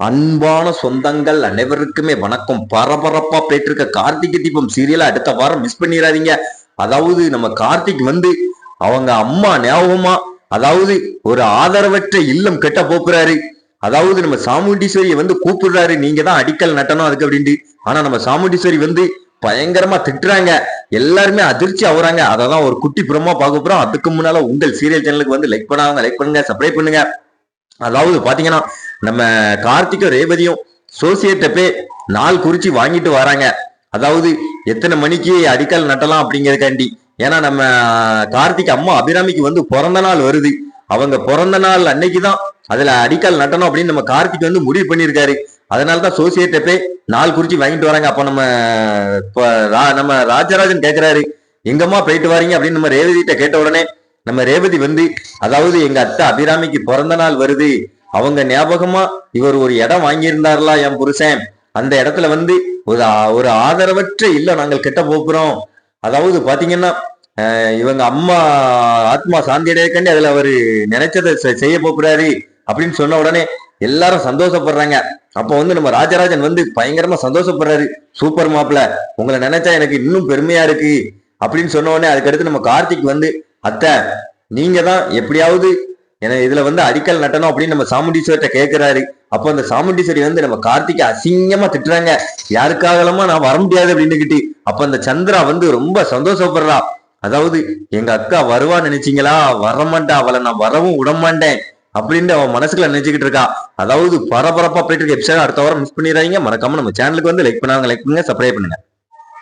அன்பான சொந்தங்கள் அனைவருக்குமே வணக்கம். பரபரப்பா போயிட்டு கார்த்திகை தீபம் சீரியலை அடுத்த வாரம் மிஸ் பண்ணிடாதீங்க. அதாவது நம்ம கார்த்திக் வந்து அவங்க அம்மா ஞாபகமா அதாவது ஒரு ஆதரவற்ற இல்லம் கெட்ட போக்குறாரு. அதாவது நம்ம சாமுண்டீஸ்வரியை வந்து கூப்பிடுறாரு. நீங்க தான் அடிக்கல் நட்டணும் அதுக்கு அப்படின்ட்டு. ஆனா நம்ம சாமுண்டீஸ்வரி வந்து பயங்கரமா திட்டுறாங்க. எல்லாருமே அதிர்ச்சி ஆகுறாங்க. அததான் ஒரு குட்டி புறமா பார்க்க போறோம். அதுக்கு முன்னால உங்கள் சீரியல் சேனலுக்கு வந்து லைக் பண்ணாங்க லைக் பண்ணுங்க சப்ஸ்கிரைப் பண்ணுங்க. அதாவது பாத்தீங்கன்னா நம்ம கார்த்திக்கும் ரேவதியும் சோசியேட்ட போய் நாள் குறிச்சு வாங்கிட்டு வராங்க. அதாவது எத்தனை மணிக்கு அடிக்கல் நட்டலாம் அப்படிங்கறதுக்காண்டி. ஏன்னா நம்ம கார்த்திக் அம்மா அபிராமிக்கு வந்து பிறந்த நாள் வருது. அவங்க பிறந்த நாள் அன்னைக்கு தான் அதுல அடிக்கல் நட்டணும் அப்படின்னு நம்ம கார்த்திக் வந்து முடிவு பண்ணியிருக்காரு. அதனால தான் சோசியேட்ட போய் நாள் குறிச்சு வாங்கிட்டு வராங்க. அப்ப நம்ம ரா- நம்ம ராஜராஜன் கேக்குறாரு எங்கம்மா போயிட்டு வரீங்க? அப்படின்னு நம்ம ரேவதிட்ட கேட்ட உடனே நம்ம ரேவதி வந்து அதாவது எங்க அத்தை அபிராமிக்கு பிறந்த நாள் வருது. அவங்க ஞாபகமா இவர் ஒரு இடம் வாங்கியிருந்தாருல என் புருஷன்? அந்த இடத்துல வந்து ஒரு ஒரு ஆதரவற்ற இல்ல நாங்கள் கெட்ட போகிறோம் அதாவது பாத்தீங்கன்னா இவங்க அம்மா ஆத்மா சாந்தி அடையக்கண்டி அதுல அவரு நினைச்சதை செ- செய்ய போறாரு அப்படின்னு சொன்ன உடனே எல்லாரும் சந்தோஷப்படுறாங்க. அப்போ வந்து நம்ம ராஜராஜன் வந்து பயங்கரமா சந்தோஷப்படுறாரு. சூப்பர் மாப்பிள உங்களை நினைச்சா எனக்கு இன்னும் பெருமையா இருக்கு அப்படின்னு சொன்ன உடனே அதுக்கடுத்து நம்ம கார்த்திக் வந்து அத்தை நீங்க தான் எப்படியாவது ஏன்னா இதுல வந்து அடிக்கல் நட்டணும் அப்படின்னு நம்ம சாமுண்டீஸ்வர்கிட்ட கேட்கிறாரு அப்போ அந்த சாமுண்டீஸ்வரி வந்து நம்ம கார்த்திகை அசிங்கமா திட்டுறாங்க. யாருக்காகலாமா நான் வர முடியாது அப்படின்னுக்கிட்டு அப்ப அந்த சந்திரா வந்து ரொம்ப சந்தோஷப்படுறா. அதாவது எங்க அக்கா வருவா நினைச்சிங்களா? வரமாட்டா. அவளை நான் வரவும் விடமாட்டேன் அப்படின்ட்டு அவன் மனசுக்குள்ள நினைச்சுக்கிட்டு இருக்கா. அதாவது பரபரப்பா போயிட்டு இருக்க எபிசோட் அடுத்த வாரம் மிஸ் பண்ணிடுறாங்க மறக்காம நம்ம சேனலுக்கு வந்து லைக் பண்ணாங்க லைக் பண்ணுங்க சப்ஸ்கிரைப் பண்ணுங்க.